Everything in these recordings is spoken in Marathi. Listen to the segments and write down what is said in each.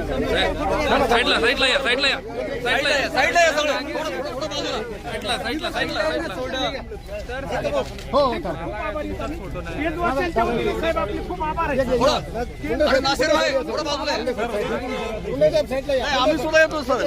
साईडला साईडला या साईडला या. साईडला या साईडला या सगळं. साईडला साईडला साईडला साईडला. आम्ही सुद्धा येतो सर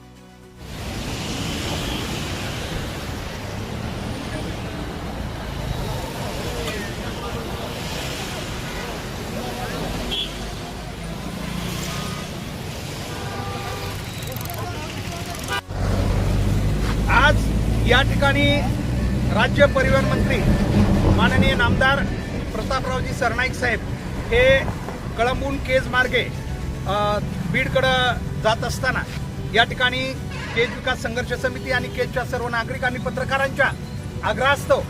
या ठिकाणी राज्य परिवहन मंत्री माननीय नामदार प्रतापरावजी सरनाईक साहेब हे कळंबून केज मार्गे बीडकडं जात असताना या ठिकाणी केज विकास संघर्ष समिती आणि केजच्या सर्व नागरिक आणि पत्रकारांच्या आग्रहास्तव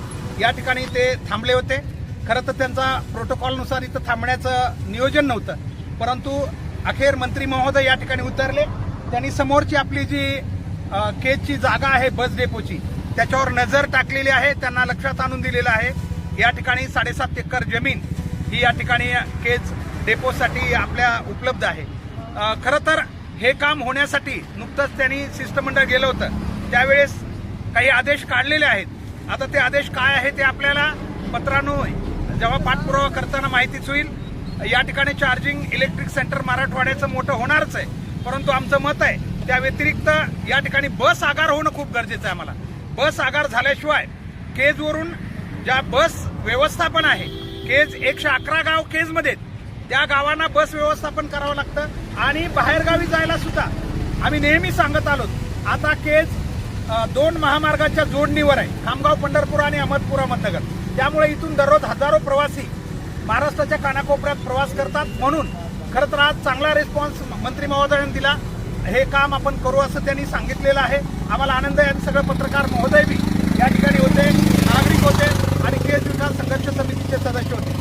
या ठिकाणी ते थांबले होते. खरं तर त्यांचा प्रोटोकॉलनुसार इथं थांबण्याचं नियोजन नव्हतं परंतु अखेर मंत्री महोदय या ठिकाणी उतरले. त्यांनी समोरची आपली जी केजची जागा आहे बस डेपोची त्याच्यावर नजर टाकलेली आहे त्यांना लक्षात आणून दिलेलं आहे. या ठिकाणी साडेसात एकर जमीन ही या ठिकाणी केज डेपोसाठी आपल्या उपलब्ध आहे. खरं तर हे काम होण्यासाठी नुकतंच त्यांनी शिष्टमंडळ गेलं होतं. त्यावेळेस काही आदेश काढलेले आहेत. आता ते आदेश काय आहे ते आपल्याला पत्रानो जेव्हा पाठपुरावा करताना माहितीच होईल. या ठिकाणी चार्जिंग इलेक्ट्रिक सेंटर मराठवाड्याचं मोठं होणारच आहे. परंतु आमचं मत आहे त्या व्यतिरिक्त या ठिकाणी बस आगार होणं खूप गरजेचं आहे आम्हाला. बस आगार झाल्याशिवाय केजवरून ज्या बस व्यवस्थापन आहे केज एकशे अकरा गाव केजमध्ये त्या गावांना बस व्यवस्थापन करावं लागतं. आणि बाहेरगावी जायला सुद्धा आम्ही नेहमी सांगत आलो. आता केज दोन महामार्गाच्या जोडणीवर आहे. खामगाव पंढरपूर आणि अहमदपूर अहमदनगर. त्यामुळे इथून दररोज हजारो प्रवासी महाराष्ट्राच्या कानाकोपऱ्यात प्रवास करतात. म्हणून खरं तर आज चांगला रिस्पॉन्स मंत्री महोदयांनी दिला. हे काम आपण करू असं त्यांनी सांगितलेलं आहे. आम्हाला आनंद आहे. आणि सगळे पत्रकार महोदय बी या ठिकाणी होते नागरिक होते आणि केज विकास संघर्ष समितीचे सदस्य होते.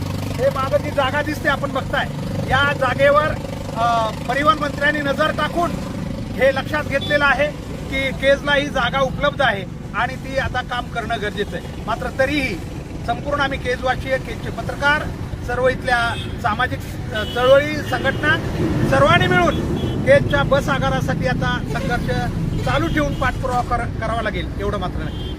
हे मागं जी जागा दिसते आपण बघताय. या जागेवर परिवहन मंत्र्यांनी नजर टाकून हे लक्षात घेतलेलं आहे की केजला ही जागा उपलब्ध आहे आणि ती आता काम करणं गरजेचं आहे. मात्र तरीही संपूर्ण आम्ही केजवासीय केजचे पत्रकार सर्व इथल्या सामाजिक चळवळी संघटना सर्वांनी मिळून केजच्या बस आगारासाठी आता संघर्ष चालू ठेवून पाठपुरावा कर- करावा लागेल एवढं मात्र नाही.